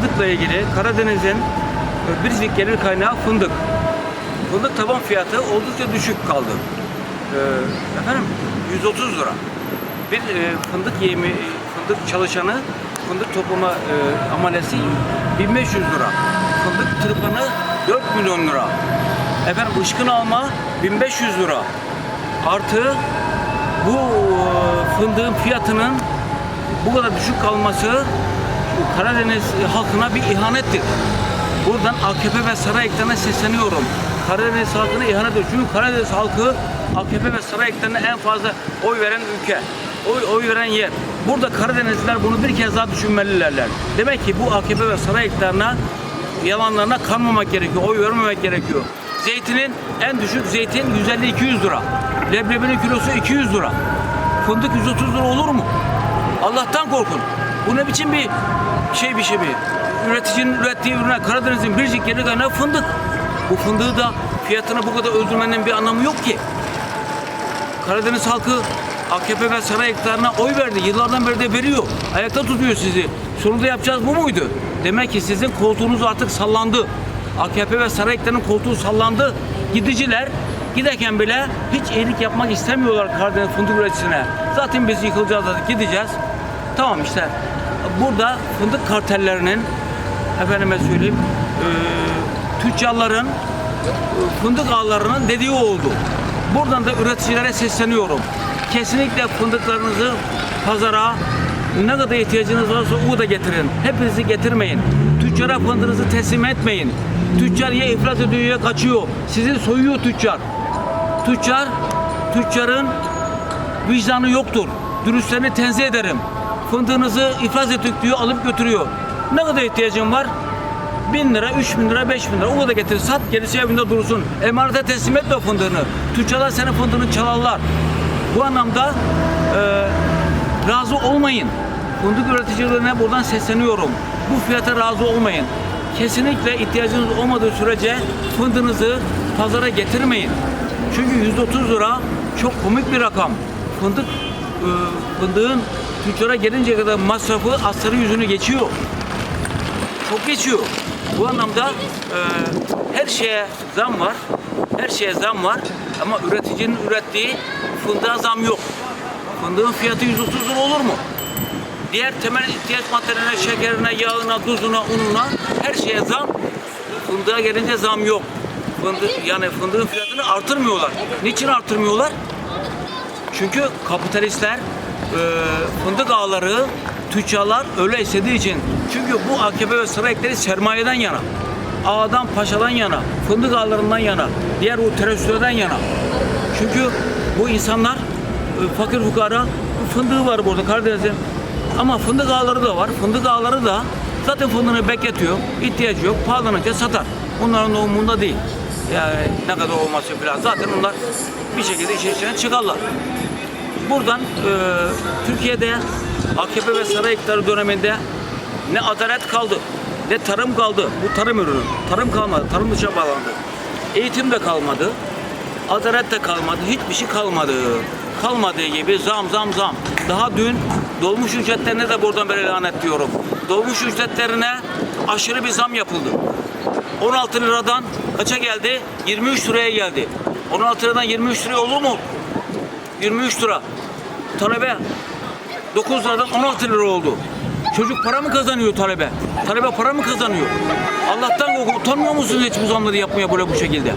fiyatıyla ilgili Karadeniz'in e, biricik gelir kaynağı fındık. Fındık taban fiyatı oldukça düşük kaldı. Ee, efendim 130 lira. Bir e, fındık yemi, fındık çalışanı fındık toplama e, amalesi 1500 lira. Fındık tırpanı 4 milyon lira. Efendim ışkın alma 1500 lira. Artı bu e, fındığın fiyatının bu kadar düşük kalması Karadeniz halkına bir ihanettir. Buradan AKP ve saray eklerine sesleniyorum. Karadeniz halkına ihanet ediyor. Çünkü Karadeniz halkı AKP ve saray eklerine en fazla oy veren ülke. Oy, oy veren yer. Burada Karadenizliler bunu bir kez daha düşünmelilerler. Demek ki bu AKP ve saray eklerine yalanlarına kanmamak gerekiyor. Oy vermemek gerekiyor. Zeytinin en düşük zeytin 150-200 lira. Leblebinin kilosu 200 lira. Fındık 130 lira olur mu? Allah'tan korkun. Bu ne biçim bir şey bir şey bir. Üreticinin ürettiği ürüne Karadeniz'in biricik geri kaynağı fındık. Bu fındığı da fiyatını bu kadar öldürmenin bir anlamı yok ki. Karadeniz halkı AKP ve saray iktidarına oy verdi. Yıllardan beri de veriyor. Ayakta tutuyor sizi. Sonunda yapacağız bu muydu? Demek ki sizin koltuğunuz artık sallandı. AKP ve saray iktidarının koltuğu sallandı. Gidiciler giderken bile hiç iyilik yapmak istemiyorlar Karadeniz fındık üreticisine. Zaten biz yıkılacağız dedik gideceğiz. Tamam işte burada fındık kartellerinin efendime söyleyeyim eee tüccarların fındık ağlarının dediği oldu. Buradan da üreticilere sesleniyorum. Kesinlikle fındıklarınızı pazara ne kadar ihtiyacınız varsa o da getirin. Hepinizi getirmeyin. Tüccara fındığınızı teslim etmeyin. Tüccar ya iflas ediyor ya kaçıyor. Sizi soyuyor tüccar. Tüccar, tüccarın vicdanı yoktur. Dürüstlerini tenzih ederim. Fındığınızı iflas ettik diyor alıp götürüyor. Ne kadar ihtiyacın var? 1000 lira, 3000 lira, 5000 lira. O kadar getir. Sat gerisi evinde dursun. Emanete teslim etme fındığını. Tüccarlar senin fındığını çalarlar. Bu anlamda e, razı olmayın. Fındık üreticilerine buradan sesleniyorum. Bu fiyata razı olmayın. Kesinlikle ihtiyacınız olmadığı sürece fındığınızı pazara getirmeyin. Çünkü 130 lira çok komik bir rakam. Fındık e, fındığın tüccara gelinceye kadar masrafı astarı yüzünü geçiyor çok geçiyor. Bu anlamda e, her şeye zam var. Her şeye zam var. Ama üreticinin ürettiği fındığa zam yok. Fındığın fiyatı 130 lira olur mu? Diğer temel ihtiyaç maddelerine, şekerine, yağına, tuzuna, ununa her şeye zam. Fındığa gelince zam yok. Fındık, yani fındığın fiyatını artırmıyorlar. Niçin artırmıyorlar? Çünkü kapitalistler, e, fındık ağları, tüccarlar öyle istediği için. Çünkü bu AKP ve sıra ekleri sermayeden yana. Ağadan, paşadan yana, fındık ağlarından yana, diğer o teröristlerden yana. Çünkü bu insanlar e, fakir fukara bu fındığı var burada Karadeniz'in. Ama fındık ağları da var. Fındık ağları da zaten fındığını bekletiyor. ihtiyacı yok. Pahalanınca satar. Onların da değil. Yani ne kadar olması falan. Zaten onlar bir şekilde işin içine çıkarlar. Buradan e, Türkiye'de AKP ve saray iktidarı döneminde ne adalet kaldı, ne tarım kaldı. Bu tarım ürünü. Tarım kalmadı. Tarım dışa bağlandı. Eğitim de kalmadı. Adalet de kalmadı. Hiçbir şey kalmadı. Kalmadığı gibi zam zam zam. Daha dün dolmuş ücretlerine de buradan beri lanet diyorum. Dolmuş ücretlerine aşırı bir zam yapıldı. 16 liradan kaça geldi? 23 liraya geldi. 16 liradan 23 liraya olur mu? 23 lira. Talebe 9 liradan 16 lira oldu. Çocuk para mı kazanıyor talebe? Talebe para mı kazanıyor? Allah'tan korkun. Utanmıyor musunuz hiç bu zamları yapmaya böyle bu şekilde?